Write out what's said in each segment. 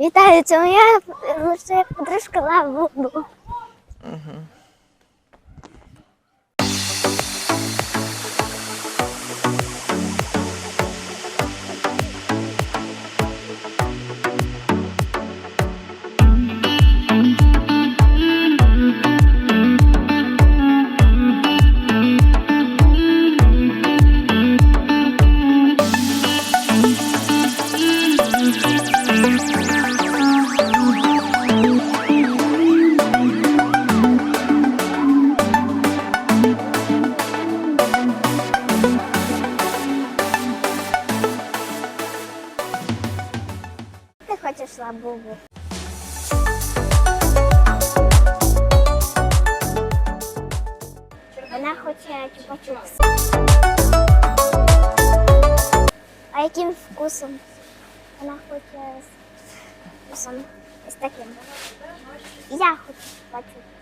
Вітаю, це моя лише подружка Лабубу. Угу. Ти хочеш Лабубу? Вона хоче чупа-чупс. А яким вкусом? Вона хоче з вкусом ось таким. Я хочу чупа-чупс.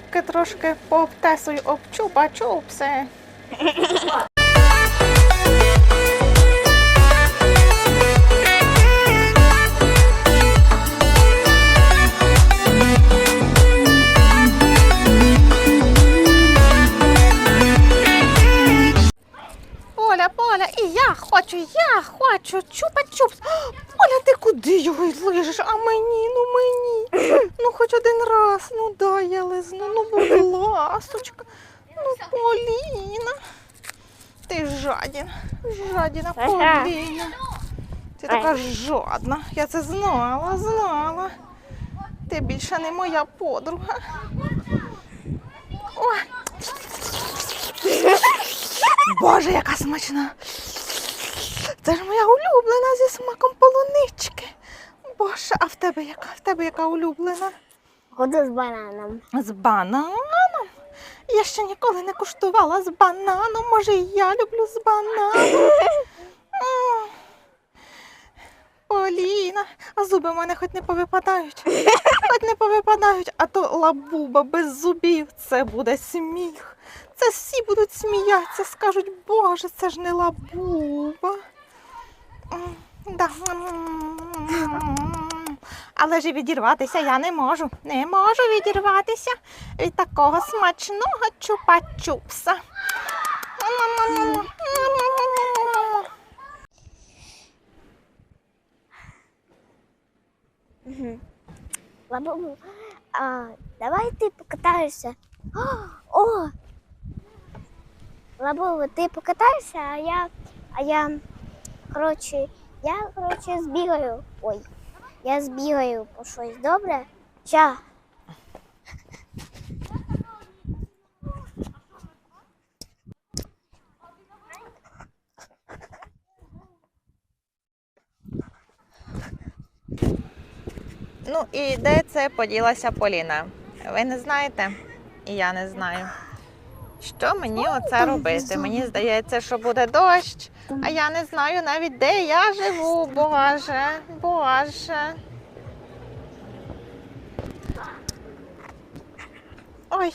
Зубки трошки пообтесую об чупа-чупси. Я хочу, я хочу чупа-чупс. Поля, ти куди його й лижеш? А мені, ну мені. Ну хоч один раз, ну дай я лизну, ну будь ласочка. Ну, Поліна. Ти жадіна, жадіна Поліна. Ти така жадна. Я це знала, знала. Ти більше не моя подруга. Ой. Боже, яка смачна. Це ж моя улюблена зі смаком полунички. Боже, а в тебе яка? В тебе яка улюблена? Буду з бананом. З бананом. Я ще ніколи не куштувала з бананом. Може, і я люблю з бананом. Поліна, а зуби в мене хоч не повипадають. Хоч не повипадають, а то лабуба без зубів. Це буде сміх. Це всі будуть сміятися, скажуть, боже, це ж не лабуба. Да. Але ж відірватися я не можу. Не можу відірватися від такого смачного чупа-чупса. Лабубу, а, давай ти покатаєшся. О! Лабубу, ти покатаєшся, а я, а я, коротше, я, коротше, збігаю. Ой, я збігаю по щось добре. Ща. Ну і де це поділася Поліна? Ви не знаєте? І я не знаю. Що мені оце робити? Мені здається, що буде дощ, а я не знаю навіть де я живу. Боже, Боже. Ой.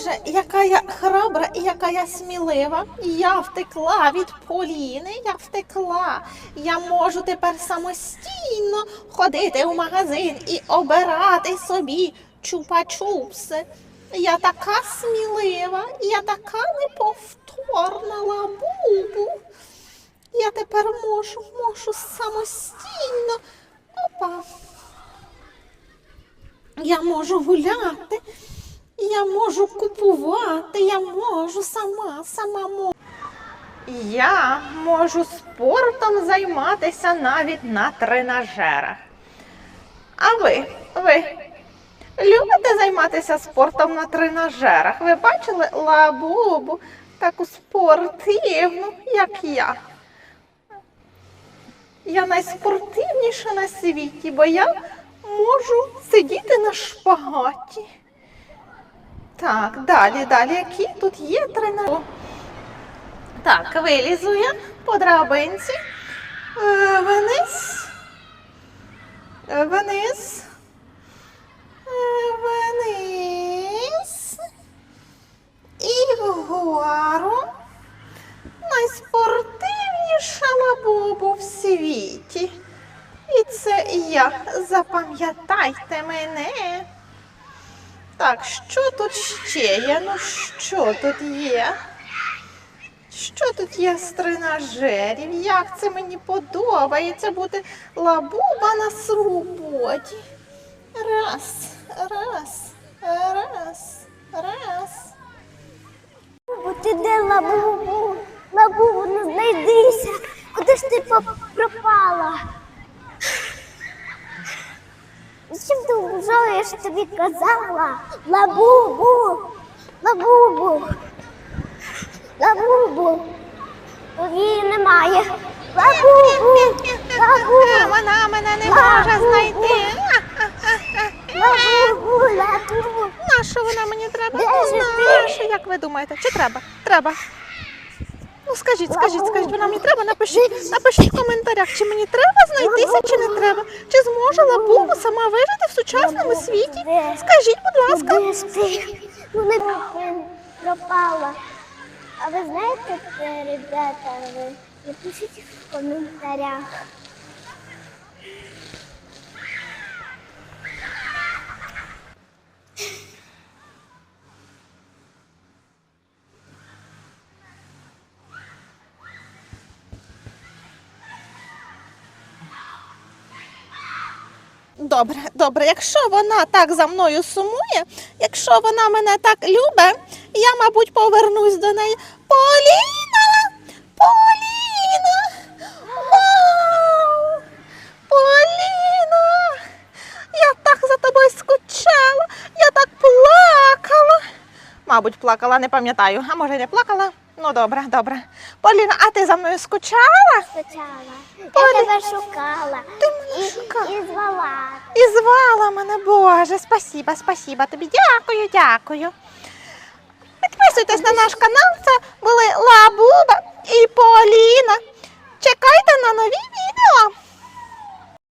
Боже, яка я храбра і яка я смілива. Я втекла від Поліни, я втекла. Я можу тепер самостійно ходити в магазин і обирати собі чупа-чупси. Я така смілива, я така неповторна лабубу. Я тепер можу, можу самостійно. Опа. Я можу гуляти. Я можу купувати, я можу сама, сама можу. Я можу спортом займатися навіть на тренажерах. А ви, ви любите займатися спортом на тренажерах? Ви бачили лабубу таку спортивну, як я? Я найспортивніша на світі, бо я можу сидіти на шпагаті. Так, далі, далі. Які тут є тренажери? Так, вилізу я по драбинці. Е, Вниз. Е, Вниз. Е, Вниз. І вгору. Найспортивніша лабубу в світі. І це я. Запам'ятайте мене. Так, що тут ще є? Ну що тут є? Що тут є з тренажерів? Як це мені подобається бути лабуба на свободі. Раз, раз, раз, раз. Бо ти де лабубу? Лабубу, не знайдися. Куди ж ти пропала? Чим ти вважала, я ж тобі казала? Лабубу! Лабубу! Лабубу! Її немає. Лабубу! Лабубу! Вона мене не може знайти. Лабубу! Лабубу! На що вона мені треба? Де ж ти? як ви думаєте? Чи треба? Треба. Ну скажіть, скажіть, скажіть, вона мені треба? Напишіть, напишіть в коментарях, чи мені треба знайтися, чи не треба. Чи зможе лабубу сама вижити в сучасному світі? Скажіть, будь ласка. Де? Ну пропала. А ви знаєте, ребята, ви напишіть в коментарях. Добре, добре. Якщо вона так за мною сумує, якщо вона мене так любить, я, мабуть, повернусь до неї. Поліна! Поліна! Вау! Поліна! Я так за тобою скучала, я так плакала. Мабуть, плакала, не пам'ятаю. А може, не плакала? Ну, добре, добре. Поліна, а ти за мною скучала? Спочатку. Я тебе шукала ти мене і, і звала. І звала мене, Боже, спасіба, спасіба тобі. Дякую, дякую. Підписуйтесь на наш канал. Це були Лабуба і Поліна. Чекайте на нові відео.